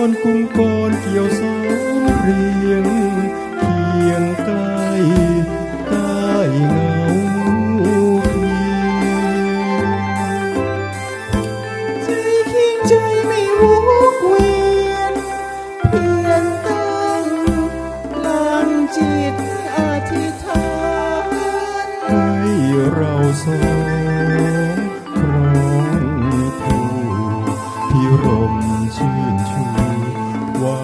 อนคุ้มกอนเกี่ยวสองเรียงเคียงใกล้ใกล้เงาใจคิงใจไม่วูกเวียนเพียนตั้งลานจิตอาทิษานให้เราสองครองผู้พิรมชื่นชู ว่า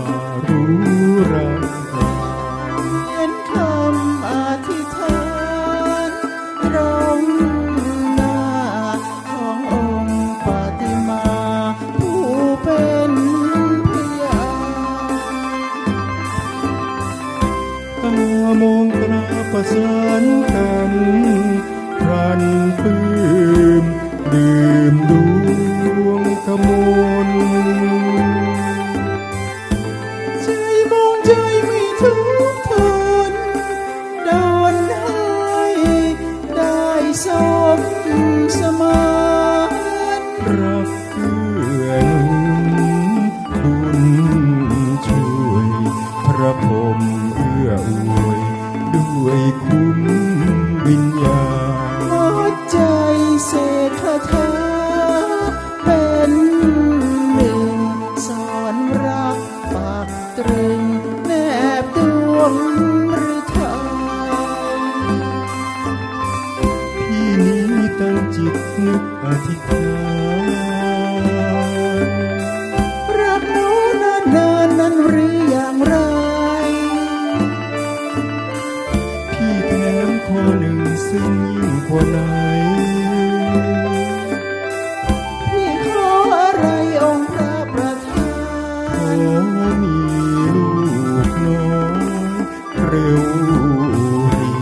รู้รักเราเป็นคำอธิษฐานตรงหน้าขององค์ปฏิมา ผู้เป็นพยานตามองตราประสานกันพรันปื้มดื่มดวงกมล ทุกทนโดนให้ได้สมสมานรักเกื้อนุนบุญช่วยพระพรมเอื้ออวยด้วยคุ้มวิญญาณหัวใจเสกคาถา อธิษฐานรักหนูนานนานนั้นหรืออย่างไร พี่แถมข้อหนึ่งซึ่งยิ่งกว่าไหนพี่ขออะไรองค์พระประทานขอมีลูกน้อยเร็วรี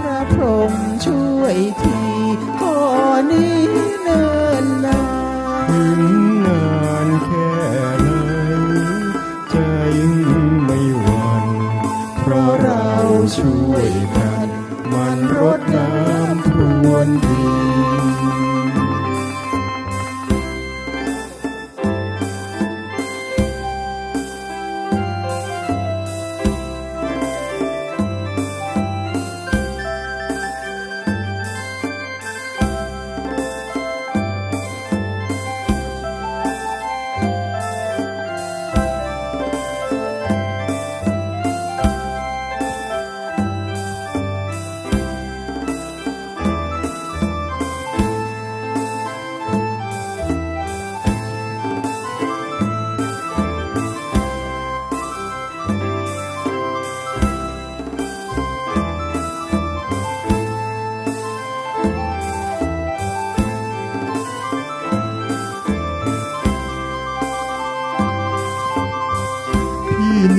พระพรหมช่วยที ช่วยกันมันรดน้ำพรวนดิน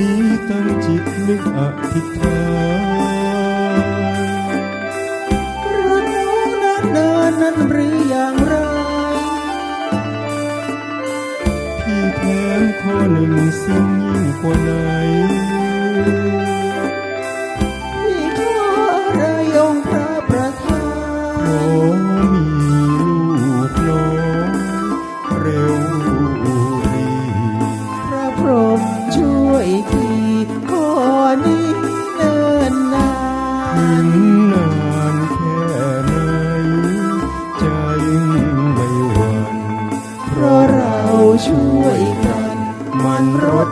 นี้ตั้งจิตนึกอธิษฐาน นี้เนินนานนานแค่ไหนใจไม่หวั่นเพราะเราช่วยกัน มันรด